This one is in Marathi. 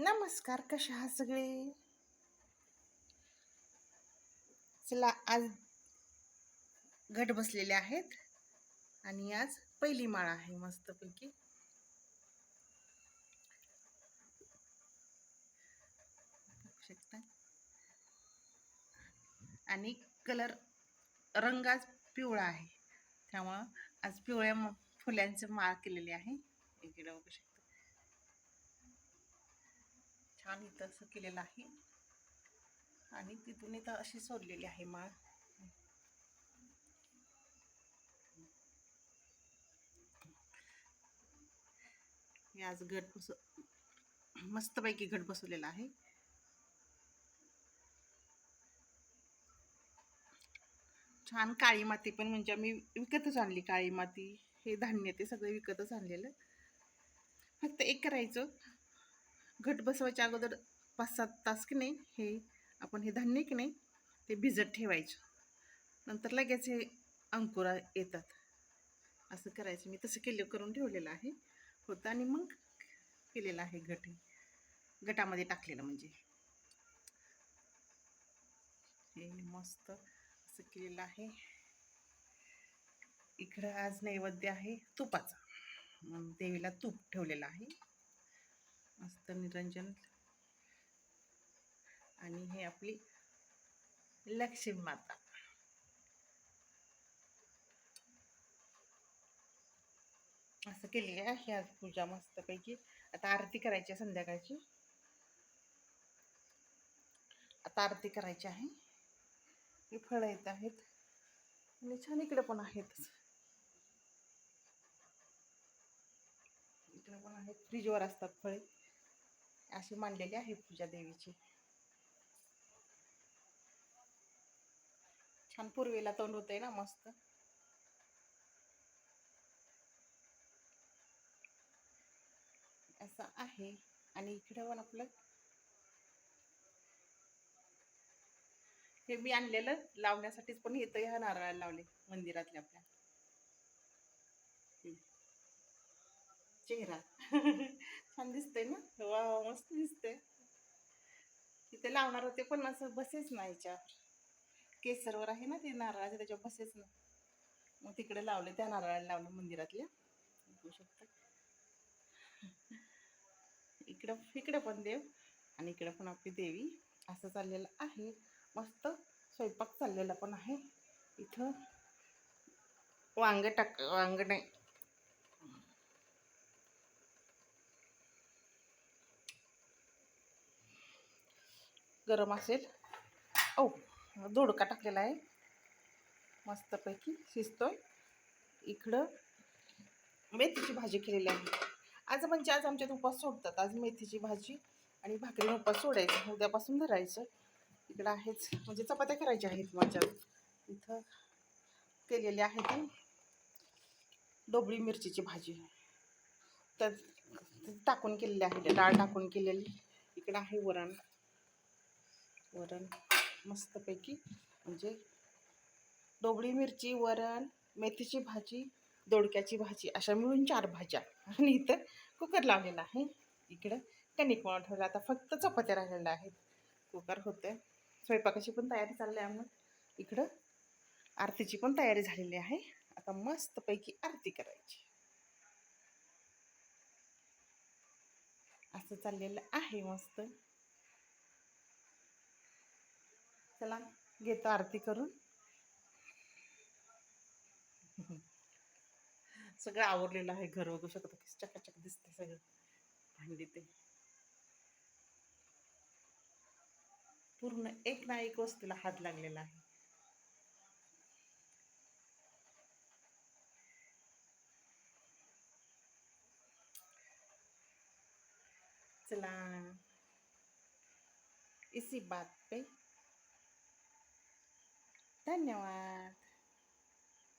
नमस्कार कशा आहात सगळे? चला आज घट बसलेले आहेत आणि आज पहिली माळ आहे मस्तपैकी. शकता आणि कलर रंग आज पिवळा आहे. त्यामुळं आज पिवळ्या म- फुल्यांचं माळ केलेली आहे. इकडे बघू शकता. छान इथं असं केलेलं आहे. आणि तिथून इथं अशी सोडलेली आहे माळ. हे आज घट बस मस्तपैकी घट बसवलेला आहे. छान काळी माती पण म्हणजे आम्ही विकतच आणली काळी माती. हे धान्य ते सगळं विकतच आणलेलं. फक्त एक करायचं. घट बसवायच्या अगोदर पाच सात तास की नाही हे आपण हे धान्य की नाही ते भिजत ठेवायचं. नंतर लगेच हे अंकुरा येतात. असं करायचं. मी तसं केलं करून ठेवलेलं आहे. होतं आणि मग केलेलं आहे घट हे. गटामध्ये टाकलेलं म्हणजे. हे मस्त असं केलेलं आहे. इकडं आज नैवेद्य आहे तुपाचा. देवीला तूप ठेवलेलं आहे. मस्त निरंजन. आणि हे आपली लक्ष्मी माता. असं केलेली आहे ह्या पूजा मस्तपैकी. आता आरती करायची आहे संध्याकाळची. आता आरती करायची आहे. ही फळं येत आहेत. आणि छान इकडे पण आहेत. इकडे पण आहेत. फ्रीजवर असतात फळे. अशी मांडलेली आहे पूजा देवीची. छान पूर्वेला तोंड होतंय ना मस्त. असं आहे. आणि इकडे पण आपलं हे मी आणलेलं लावण्यासाठीच पण येतं ह्या नारळाला लावले मंदिरातल्या आपल्या हे. चेहरा. छान दिसतंय ना? वा मस्त दिसतंय. तिथे लावणार होते पण असं बसेच ना याच्यावर. केसरवर आहे ना ते नारळाचे त्याच्यावर बसेच ना मग तिकडे लावले त्या नारळाला लावलं मंदिरातल्या बघू शकता. इकडं इकडं पण देव आणि इकडं पण आपली देवी. असं चाललेलं आहे. मस्त स्वयंपाक चाललेला पण आहे. इथं वांग टाक वांग नाही. गरम असेल. ओ दोडका टाकलेला आहे. मस्तपैकी शिजतोय. इकडं मेथीची भाजी केलेली आहे. आज म्हणजे आज आमच्यात उपास सोडतात. आज मेथीची भाजी आणि भाकरी उपास सोडायचं. उद्यापासून धरायचं. इकडं आहेच. म्हणजे चपात्या करायच्या आहेत माझ्या. इथं केलेली आहे ती डोबळी मिरचीची भाजी. तर टाकून केलेली आहे. डाळ टाकून केलेली. इकडं आहे वरण. वरण मस्तपैकी म्हणजे डोबळी मिरची वरण मेथीची भाजी दोडक्याची भाजी अशा मिळून चार भाज्या. आणि इथं कुकर लावलेला आहे. इकडं कणिक मळून ठेवलं. आता फक्त चपात्या राहिलेल्या आहेत. कुकर होतं स्वयंपाकाची पण तयारी चालली आहे मग इकडं आरतीची पण तयारी झालेली आहे. आता मस्तपैकी आरती करायची. असं चाललेलं आहे मस्त. चला घेतो आरती करून. सगळं आवरलेलं आहे घर बघू शकतो की चकाचक दिसते सगळं. भांडी ते. पूर्ण एक ना एक वस्तूला हात लागलेला आहे. चला. इसी बात पे धन्यवाद.